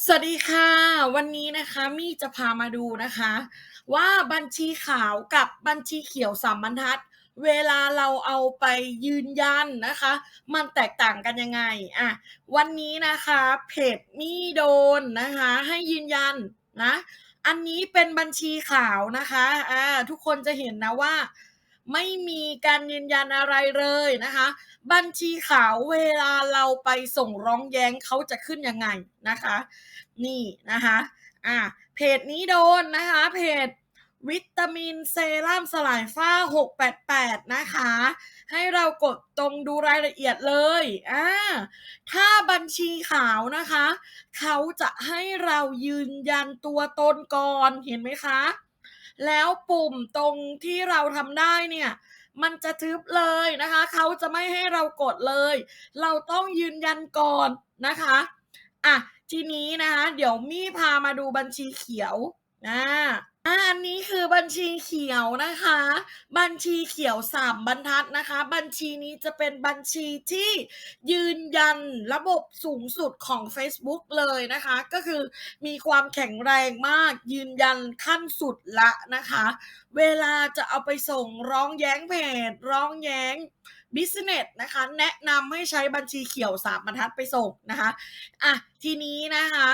สวัสดีค่ะ วันนี้นะคะมี่จะพามาดูนะคะ ว่าบัญชีขาวกับบัญชีเขียวสามบรรทัด เวลาเราเอาไปยืนยันนะคะ มันแตกต่างกันยังไงอะวันนี้นะคะเพจมี่โดนนะคะ ให้ยืนยันนะ อันนี้เป็นบัญชีขาวนะคะอ่าทุกคนจะเห็นนะว่า ไม่มีการยืนยันอะไรเลยนะคะ บัญชีขาวเวลาเราไปส่งร้องแย้งเขาจะขึ้นยังไงนะคะ นี่นะคะอ่าเพจนี้โดนนะคะ เพจวิตามินเซรั่มสลายฝ้า 688 นะคะ ให้เรากดตรงดูรายละเอียดเลยอ่าถ้าบัญชีขาวนะคะ เขาจะให้เรายืนยันตัวตนก่อนเห็นไหมคะ แล้วปุ่มตรงที่เราทำได้เนี่ยมันจะทึบเลยนะคะ เขาจะไม่ให้เรากดเลย เราต้องยืนยันก่อนนะคะอะทีนี้นะคะ เดี๋ยวมี่พามาดูบัญชีเขียวอ่า อา อันนี้คือบัญชีเขียวนะคะ บัญชีเขียวสามบรรทัดนะคะ บัญชีนี้จะเป็นบัญชีที่ยืนยันระบบสูงสุดของ Facebook เลยนะคะ ก็คือมีความแข็งแรงมาก ยืนยันขั้นสุดละนะคะ เวลาจะเอาไปส่งร้องแย้งเพจร้องแย้ง business นะคะ แนะนำให้ใช้บัญชีเขียวสามบรรทัดไปส่งนะคะ อะ ทีนี้นะคะ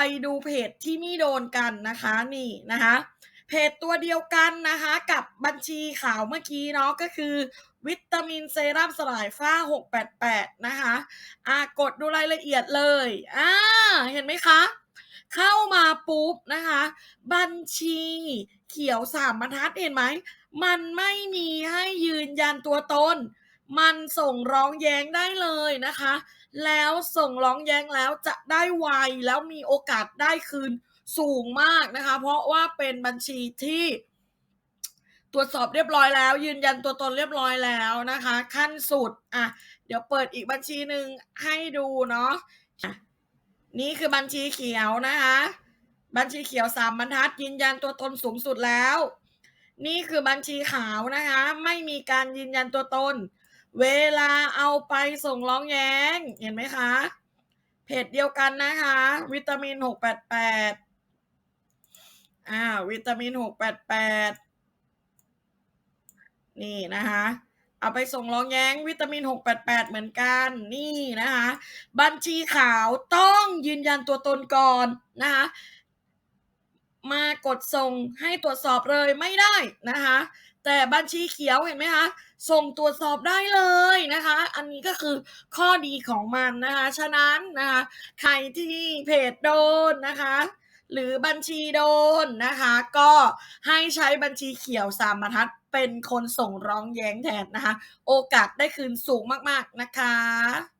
ไปดูเพจที่มี่โดนกันนะคะนี่นะคะเพจตัวเดียวกันนะคะกับบัญชีขาวเมื่อกี้เนาะก็คือ วิตามินเซรั่มสลายฝ้า 688 นะคะอะกดดูรายละเอียดเลยอ่าเห็นไหมคะ เข้ามาปุ๊บนะคะ บัญชีเขียวสามบรรทัดเห็นไหม มันไม่มีให้ยืนยันตัวตน มันส่งร้องแย้งได้เลยนะคะ แล้วส่งร้องแย้งแล้วจะได้ไวแล้วมีโอกาสได้คืนสูงมากนะคะ เพราะว่าเป็นบัญชีที่ตรวจสอบเรียบร้อยแล้ว ยืนยันตัวตนเรียบร้อยแล้วนะคะ ขั้นสุดอะเดี๋ยวเปิดอีกบัญชีหนึ่งให้ดูเนาะนี่คือบัญชีเขียวนะคะ บัญชีเขียวสามบรรทัด ยืนยันตัวตนสูงสุดแล้ว นี่คือบัญชีขาวนะคะ ไม่มีการยืนยันตัวตน เวลาเอาไปส่งร้องแย้ง เห็นไหมคะ เพจเดียวกันนะคะ วิตามิน688อ่า วิตามิน688นี่นะคะ เอาไปส่งร้องแย้งวิตามิน 688 เหมือนกันนี่นะคะ บัญชีขาวต้องยืนยันตัวตนก่อนนะคะ มากดส่งให้ตรวจสอบเลยไม่ได้นะคะ แต่บัญชีเขียวเห็นไหมคะส่งตรวจสอบได้เลยนะคะ อันนี้ก็คือข้อดีของมันนะคะ ฉะนั้นนะคะใครที่เพจโดนนะคะ หรือบัญชีโดนนะคะ ก็ให้ใช้บัญชีเขียวสามบรรทัดเป็นคนส่งร้องแย้งแทนนะคะ โอกาสได้คืนสูงมากๆนะคะ